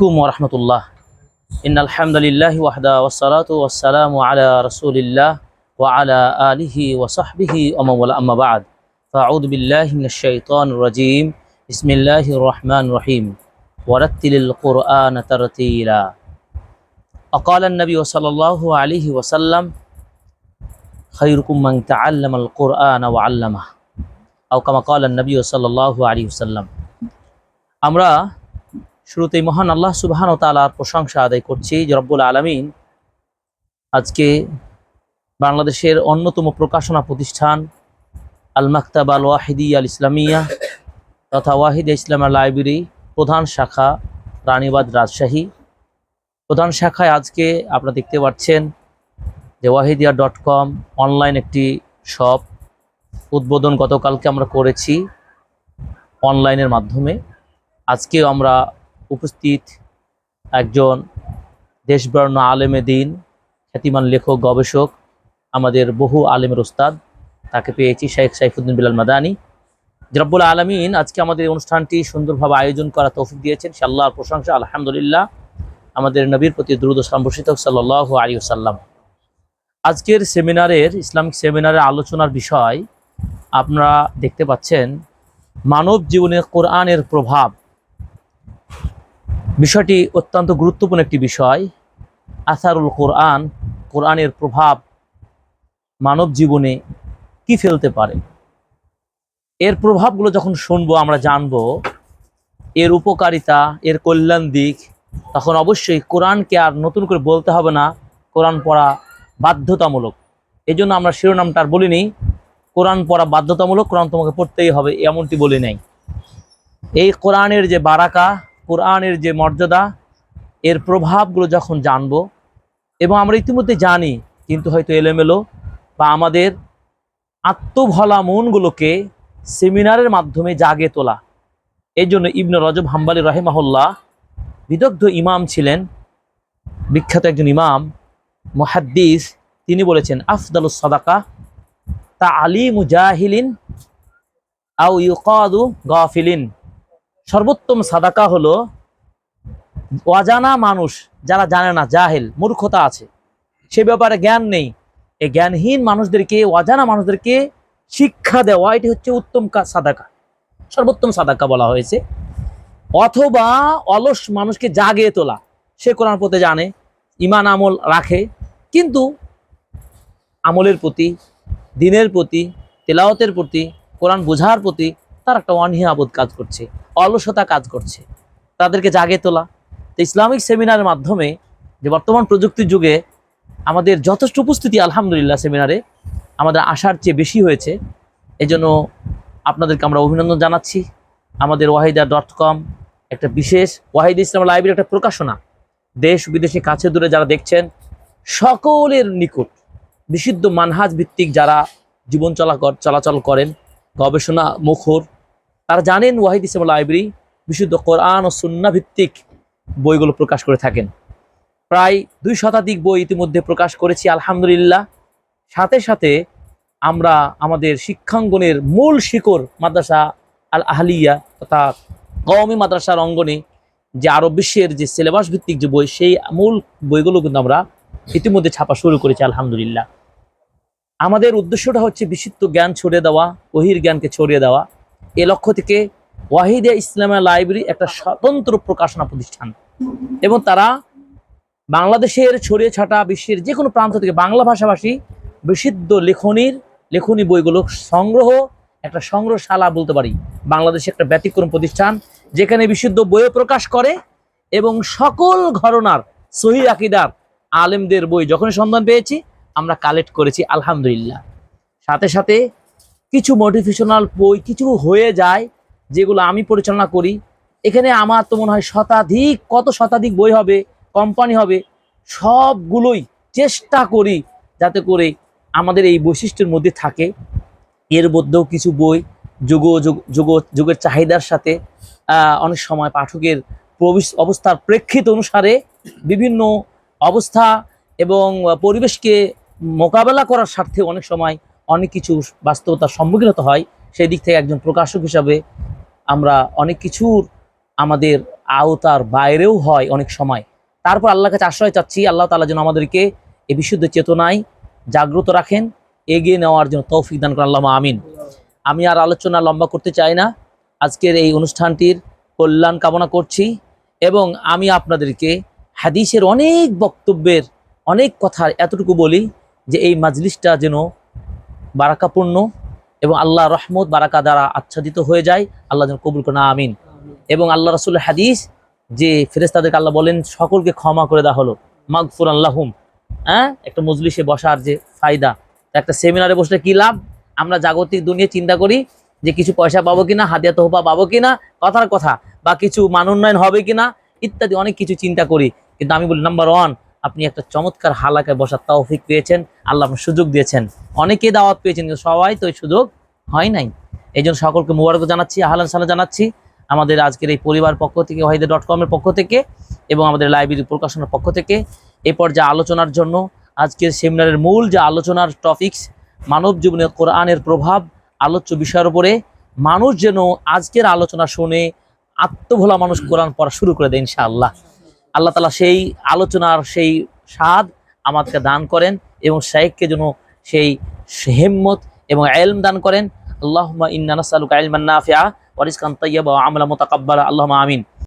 আলাইকুম ওরহমতুল্লাহ ইন আলহামদুলিল্লাহ ওয়াহদা ওসালাতু ওয়াসসালামু আলা রাসূলিল্লাহ ওয়া আলা আলিহি ওয়া সাহবিহি ওয়া মান ওয়ালা আম্মা বা'দ ফাআউযু বিল্লাহি মিনাশ শাইতানির রাজীম বিসমিল্লাহির রহমানির রহিম ওয়ারাত্তিলিল কুরআনা তারতিলা وقال النبي صلى الله عليه وسلم خيركم من تعلم القرآن وعلمه أو كما قال النبي صلى الله عليه وسلم আমরা শুরুতেই মহান আল্লাহ সুবাহান ও তালার প্রশংসা আদায় করছি। জরব্বুল রব্বুল আলমিন আজকে বাংলাদেশের অন্যতম প্রকাশনা প্রতিষ্ঠান আল মাকতাব আল ওয়াহিদি আল ইসলামিয়া তথা ওয়াহিদ ইসলাম লাইব্রেরি প্রধান শাখা রানীবাদ রাজশাহী। প্রধান শাখায় আজকে আপনারা দেখতে পাচ্ছেন যে ওয়াহিদিয়া ডট কম অনলাইন একটি শপ উদ্বোধন গতকালকে আমরা করেছি অনলাইনের মাধ্যমে। আজকেও আমরা উপস্থিত একজন দেশবর্ণ আলেমে দিন, খ্যাতিমান লেখক, গবেষক, আমাদের বহু আলেমের ওস্তাদ। তাকে পেয়েছি শেখ সাইফুদ্দিন বিলাল মাদানি। জব্বুল আলমিন, আজকে আমাদের অনুষ্ঠানটি সুন্দরভাবে আয়োজন করা তৌফিক দিয়েছেন। সে আল্লাহর প্রশংসা, আলহামদুলিল্লাহ। আমাদের নবীর প্রতি দ্রুত সাম্বর্ষিত সাল্লাহ আলী সাল্লাম আজকের সেমিনারের, ইসলামিক সেমিনারের আলোচনার বিষয়, আপনারা দেখতে পাচ্ছেন, মানব জীবনে কোরআনের প্রভাব বিষয়টি অত্যন্ত গুরুত্বপূর্ণ একটি বিষয়। আসারুল কোরআন, কোরআনের প্রভাব মানব জীবনে কি ফেলতে পারে? এর প্রভাবগুলো যখন শুনব, আমরা জানব, এর উপকারিতা, এর কল্যাণ দিক, তখন অবশ্যই কোরআনকে আর নতুন করে বলতে হবে না। কোরআন পড়া বাধ্যতামূলক। এই জন্য আমরা শিরোনামটা আর বলিনি। কোরআন পড়া বাধ্যতামূলক, কোরআন তোমাকে পড়তেই হবে, এমনটি বলি নাই। এই কোরআনের যে বারাকা কোরআনের যে মর্যাদা, এর প্রভাবগুলো যখন জানব, এবং আমরা ইতিমধ্যে জানি, কিন্তু হয়তো এলোমেলো, বা আমাদের আত্মভলা মনগুলোকে সেমিনারের মাধ্যমে জাগে তোলা। এই জন্য ইবনে রজব হাম্বালি রাহেমাহুল্লাহ বিদগ্ধ ইমাম ছিলেন, বিখ্যাত একজন ইমাম, মুহাদ্দিস, তিনি বলেছেন আফদালুস সদাকা তা আলী মুজাহিলিন আউ ইউকাদু গাফিলিন। সর্বোত্তম সাদাকা হলো অজানা মানুষ যারা জানে না, জাহেল, মূর্খতা আছে। সে ব্যাপারে জ্ঞান নেই। এই জ্ঞানহীন মানুষদেরকে, অজানা মানুষদেরকে শিক্ষা দেওয়া, এটি হচ্ছে উত্তম সাদাকা। সর্বোত্তম সাদাকা বলা হয়েছে। অথবা অলস মানুষকে জাগিয়ে তোলা। সে কোরআন পথে জানে, ইমান আমল রাখে, কিন্তু আমলের প্রতি, দিনের প্রতি তেলাওতের প্রতি, কোরআন বোঝার প্রতি তার একটা অনীহাবোধ কাজ করছে, অলসতা কাজ করছে। তাদেরকে জাগে তোলা। তো ইসলামিক সেমিনারের মাধ্যমে যে বর্তমান প্রযুক্তির যুগে আমাদের যথেষ্ট উপস্থিতি, আলহামদুলিল্লাহ, সেমিনারে আমাদের আশার চেয়ে বেশি হয়েছে। এজন্য আপনাদেরকে আমরা অভিনন্দন জানাচ্ছি। আমাদের ওয়াহিদা ডট কম একটা বিশেষ ওয়াহিদ ইসলাম লাইব্রেরি একটা প্রকাশনা। দেশ বিদেশে কাছে দূরে যারা দেখছেন, সকলের নিকট বিশুদ্ধ মানহাজ ভিত্তিক যারা জীবন চলা চলাচল করেন, গবেষণা মুখর তারা জানেন ওয়াহিদ ইসলাম লাইব্রেরি বিশুদ্ধ কোরআন ও সুন্না ভিত্তিক বইগুলো প্রকাশ করে থাকেন। প্রায় দুই শতাধিক বই ইতিমধ্যে প্রকাশ করেছি, আলহামদুলিল্লাহ। সাথে সাথে আমরা আমাদের শিক্ষাঙ্গনের মূল শিকড় মাদ্রাসা আল আহলিয়া তথা কওমি মাদ্রাসার অঙ্গনে যে আরব বিশ্বের যে সিলেবাস ভিত্তিক যে বই, সেই মূল বইগুলো কিন্তু আমরা ইতিমধ্যে ছাপা শুরু করেছি, আলহামদুলিল্লাহ। আমাদের উদ্দেশ্যটা হচ্ছে বিশুদ্ধ জ্ঞান ছড়িয়ে দেওয়া ওহির জ্ঞানকে ছড়িয়ে দেওয়া। এ লক্ষ্য থেকে ওয়াহিদে ইসলামিয়া লাইব্রেরি একটা স্বতন্ত্র প্রকাশনা প্রতিষ্ঠান। এবং তারা বাংলাদেশের ছড়িয়ে ছাটা বিশ্বের যে কোনো প্রান্ত থেকে বাংলা ভাষাভাষী বিশুদ্ধ লেখনির, লেখনী বইগুলো সংগ্রহ, একটা সংগ্রহশালা বলতে পারি। বাংলাদেশে একটা ব্যতিক্রম প্রতিষ্ঠান যেখানে বিশুদ্ধ বইও প্রকাশ করে এবং সকল ঘরনার সহি আকিদার আলেমদের বই যখনই সন্ধান পেয়েছি, আমরা কালেক্ট করেছি, আলহামদুলিল্লাহ। সাথে সাথে কিছু মোটিভেশনাল বই, কিছু হয়ে যায় যেগুলো আমি পরিচালনা করি। এখানে আমার তো মনে হয় শতাধিক, কত শতাধিক বই হবে কোম্পানি হবে, সবগুলোই চেষ্টা করি যাতে করে আমাদের এই বৈশিষ্ট্যের মধ্যে থাকে। এর মধ্যেও কিছু বই যুগ যুগ যুগ, যুগের চাহিদার সাথে অনেক সময় পাঠকের প্রবিশ- অবস্থার প্রেক্ষিত অনুসারে বিভিন্ন অবস্থা এবং পরিবেশকে মোকাবেলা করার স্বার্থে অনেক সময় অনেক কিছু বাস্তবতার সম্মুখীন হতে হয়, সেই দিক থেকে একজন প্রকাশক হিসাবে আমরা অনেক কিছুর আমাদের আওতার বাইরেও হয় অনেক সময়। তারপর আল্লাহর কাছে আশ্রয় চাচ্ছি, আল্লাহ তালা যেন আমাদেরকে এই বিশুদ্ধ চেতনায় জাগ্রত রাখেন, এগিয়ে নেওয়ার জন্য তৌফিক দান করেন আল্লাহ আমিন। আমি আর আলোচনা লম্বা করতে চাই না। আজকের এই অনুষ্ঠানটির কল্যাণ কামনা করছি এবং আমি আপনাদেরকে হাদিসের অনেক বক্তব্যের অনেক কথা এতটুকু বলি যে এই মাজলিসটা যেন বারাকাপূর্ণ এবং আল্লাহ রহমত, বারাকা দ্বারা আচ্ছাদিত হয়ে যায়। আল্লাহ যেন কবুল করেন, আমিন। এবং আল্লাহ রসুলের হাদিস, যে ফেরেস্তাদেরকে আল্লাহ বলেন, সকলকে ক্ষমা করে দেওয়া হলো। মাগফুর আল্লাহুম হ্যাঁ? একটা মজলিসে বসার যে ফায়দা। একটা সেমিনারে বসলে কি লাভ? আমরা জাগতিক দুনিয়া চিন্তা করি যে কিছু পয়সা পাবো কিনা, হাদিয়া তোহফা পাবো কিনা, কথার কথা। বা কিছু মান উন্নয়ন হবে কিনা, ইত্যাদি অনেক কিছু চিন্তা করি। কিন্তু আমি বলি নাম্বার ওয়ান আপনি একটা চমৎকার হালাকায় বসার তৌফিক পেয়েছেন, আল্লাহ আপনার সুযোগ দিয়েছেন। অনেকে দাওয়াত পেয়েছেন, কিন্তু সবাই তো সুযোগ হয় নাই। এই জন্য সকলকে মুবারক জানাচ্ছি, আহলান সালা জানাচ্ছি। আমাদের আজকের এই পরিবার পক্ষ থেকে ওয়াহিদে ডট কমের পক্ষ থেকে এবং আমাদের লাইব্রেরি প্রকাশনের পক্ষ থেকে এ পর্যায়ে আলোচনার জন্য আজকের সেমিনারের মূল যে আলোচনার টপিকস মানব জীবনে কোরআনের প্রভাব, আলোচ্য বিষয়ের উপরে মানুষ যেন আজকের আলোচনা শুনে আত্মভোলা মানুষ কোরআন পড়া শুরু করে দেয় ইনশাআল্লাহ। আল্লাহ তালা সেই আলোচনার সেই স্বাদ আমাদেরকে দান করেন এবং শাহেককে যেন সেই হেম্মত এবং এলম দান করেন। আল্লাহ ইন্না নাসালুকা ইলমান নাফিয়া ওয়া আমলা আল্লাহ মুতাকাব্বালা। আল্লাহুম্মা আমিন।